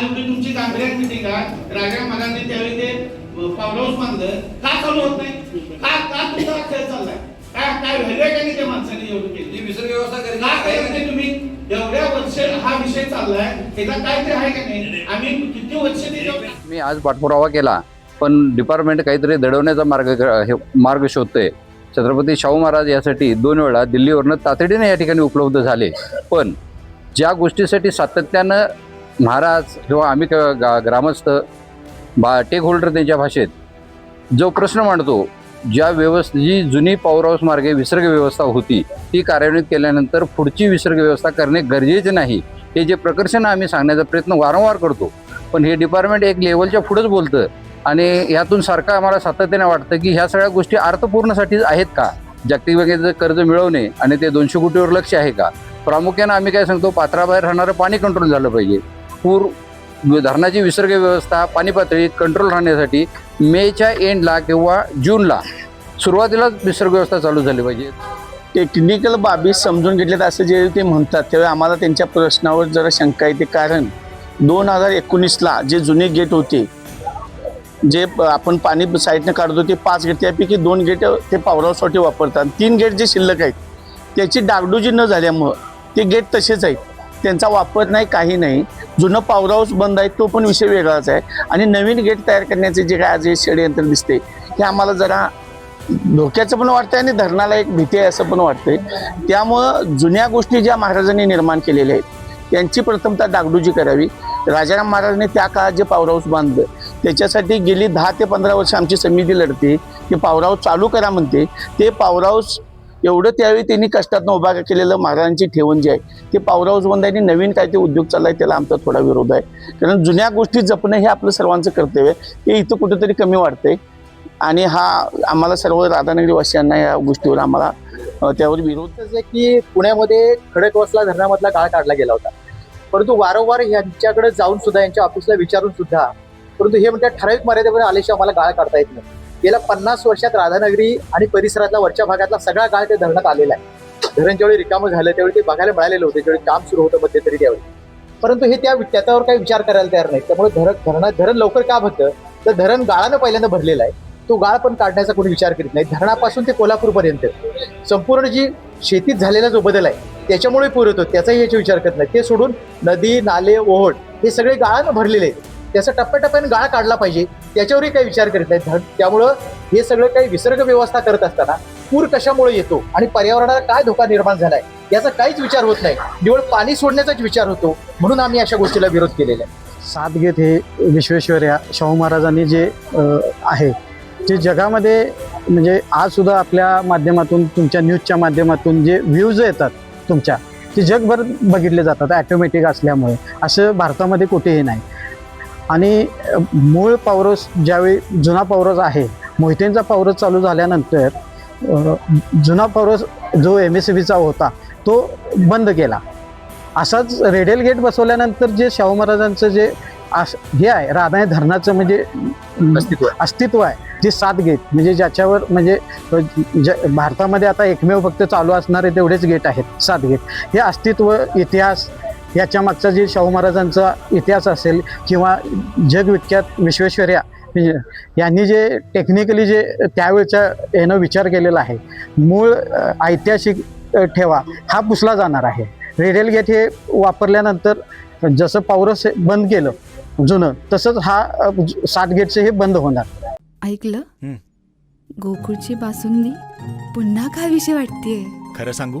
तुमची गांभीर्यात मिटिंग आहे. राजा महाराजांनी त्यावेळी ते बांधलं का चालू होत नाही? का का तुमचा हा खेळ चाललाय? काय काय व्हॅल्यू आहे का नाही त्या माणसाने एवढं केलं? जी विसर्ग व्यवस्था करीत का तुम्ही एवढ्या वर्ष हा विषय चाललाय? काय ते आहे का नाही? आम्ही किती वर्ष त्याच्यावर मी आज पाठपुरावा केला पण डिपार्टमेंट काहीतरी दडवण्याचा मार्ग हे मार्ग शोधतोय. छत्रपती शाहू महाराज यासाठी दोन वेळा दिल्लीवरनं तातडीने या ठिकाणी उपलब्ध झाले. पण ज्या गोष्टीसाठी सातत्यानं महाराज किंवा आम्ही क- गा- ग्रामस्थ बा टेक होल्डर त्यांच्या भाषेत जो प्रश्न मांडतो ज्या व्यवस्थ जी जुनी पॉवर हाऊस मार्गे विसर्ग व्यवस्था होती ती कार्यान्वित केल्यानंतर पुढची विसर्ग व्यवस्था करणे गरजेचे नाही. हे जे प्रकर्षण आम्ही सांगण्याचा प्रयत्न वारंवार करतो पण हे डिपार्टमेंट एक लेवलच्या पुढंच बोलतं आणि यातून सारखं आम्हाला सातत्याने वाटतं की ह्या सगळ्या गोष्टी अर्थपूर्णसाठीच आहेत का? जागतिक बँकेचं कर्ज मिळवणे आणि ते दोनशे कोटीवर लक्ष आहे का? प्रामुख्यानं आम्ही काय सांगतो पात्राबाहेर राहणारं पाणी कंट्रोल झालं पाहिजे. पूर धरणाची विसर्ग व्यवस्था पाणी पातळीत कंट्रोल राहण्यासाठी मेच्या एंडला किंवा जूनला सुरुवातीलाच विसर्ग व्यवस्था चालू झाली पाहिजे. टेक्निकल बाबी समजून घेतल्यात असं जे ते म्हणतात. त्यावेळी आम्हाला त्यांच्या प्रश्नावर जरा शंका येते. कारण दोन हजार एकोणीसला जे जुने गेट होते जे आपण पाणी साईडनं काढतो ते पाच गेट त्यापैकी दोन गेट ते पावरासाठी वापरतात. तीन गेट जे शिल्लक आहेत त्याची डागडुजी न झाल्यामुळं ते गेट तसेच आहेत. त्यांचा वापर नाही काही नाही. जुनं पावर हाऊस बंद आहे तो पण विषय वेगळाच आहे. आणि नवीन गेट तयार करण्याचे जे काय आज हे षडयंत्र दिसते हे आम्हाला जरा धोक्याचं पण वाटतंय आणि धरणाला एक भीती आहे असं पण वाटतंय. त्यामुळं जुन्या गोष्टी ज्या महाराजांनी निर्माण केलेल्या आहेत त्यांची प्रथमता डागडुजी करावी. राजाराम महाराजांनी त्या काळात जे पावर हाऊस बांधलं त्याच्यासाठी गेली दहा ते पंधरा वर्ष आमची समिती लढते. की पावर हाऊस चालू करा म्हणते. ते पावर हाऊस एवढं त्यावेळी त्यांनी कष्टातनं उभा केलेलं महाराजांची ठेवण जी आहे ते पावर हाऊस बंद आहे आणि नवीन काय ते उद्योग चाललाय त्याला आमचा थोडा विरोध आहे. कारण जुन्या गोष्टी जपणं हे आपलं सर्वांचं कर्तव्य आहे. ते इथं कुठेतरी कमी वाटतंय आणि हा आम्हाला सर्व राधानगरीवासियांना या गोष्टीवर आम्हाला त्यावर विरोध आहे की पुण्यामध्ये खडकवासला धरणामधला काळ काढला गेला होता. परंतु वारंवार यांच्याकडे जाऊन सुद्धा यांच्या ऑफिसला विचारून सुद्धा परंतु हे म्हणतात ठराविक मर्यादेपर्यंत आल्याशिवाय आम्हाला गाळ काढता येत नाही. गेल्या पन्नास वर्षात राधानगरी आणि परिसरातला वरच्या भागातला सगळा गाळ ते धरणात आलेला आहे. धरण ज्यावेळी रिकामं झालं त्यावेळी ते बघायला मिळालेलं होतं ज्यावेळी काम सुरू होतं मध्यंतरी त्यावेळी. परंतु हे त्या त्याच्यावर काही विचार करायला तयार नाही त्यामुळे धरण धरणात धरण लवकर का भरतं? तर धरण गाळानं पहिल्यांदा भरलेलं आहे. तो गाळ पण काढण्याचा कोणी विचार करीत नाही. धरणापासून ते कोल्हापूरपर्यंत. संपूर्ण जी शेतीत झालेला जो बदल आहे त्याच्यामुळे पूर होतो त्याचाही याचा विचार करत नाही ते सोडून नदी नाले ओहोट हे सगळे गाळानं भरलेले आहेत. त्याचा टप्प्याटप्प्याने गाळ काढला पाहिजे. त्याच्यावरही काही विचार करीत नाहीत त्यामुळं हे सगळं काही विसर्ग व्यवस्था करत असताना पूर कशामुळे येतो आणि पर्यावरणाला काय धोका निर्माण झालाय याचा काहीच विचार होत नाही. निवड पाणी सोडण्याचाच विचार होतो म्हणून आम्ही अशा गोष्टीला विरोध केलेला आहे. साथ घेत हे विश्वेश्वर्या शाहू महाराजांनी जे आहे जे जगामध्ये म्हणजे आज सुद्धा आपल्या माध्यमातून तुमच्या न्यूजच्या माध्यमातून जे व्ह्यूज येतात तुमच्या ते जगभर बघितले जातात ॲटोमॅटिक असल्यामुळे. असं भारतामध्ये कुठेही नाही. आणि मूळ पावरस ज्यावेळी जुना पावरस आहे मोहितेंचा पावरस चालू झाल्यानंतर जुना पावरस जो एम एस सी बीचा होता तो बंद केला. असाच रेडियल गेट बसवल्यानंतर जे शाहू महाराजांचं जे आस- हे आहे राधाय धरणाचं म्हणजे अस्तित्व आहे. अस्तित्व आहे. जे सात गेट म्हणजे ज्याच्यावर म्हणजे ज- भारतामध्ये आता एकमेव फक्त चालू असणारे तेवढेच गेट आहेत सात गेट. हे अस्तित्व इतिहास याच्या मागचा जे शाहू महाराजांचा इतिहास असेल किंवा जगविख्यात विश्वेश्वरया म्हणजे यांनी जे टेक्निकली जे त्यावेळच्या यानं विचार केलेला आहे मूळ ऐतिहासिक ठेवा हा पुसला जाणार आहे. रेडियल गेट हे वापरल्यानंतर जसं पावरस बंद केलं जुनं तसंच हा सात गेटचं हे बंद होणार. ऐकलं? हं. गोकुळची बासुंदी पुन्हा खावीशी वाटतेय? खरं सांगू?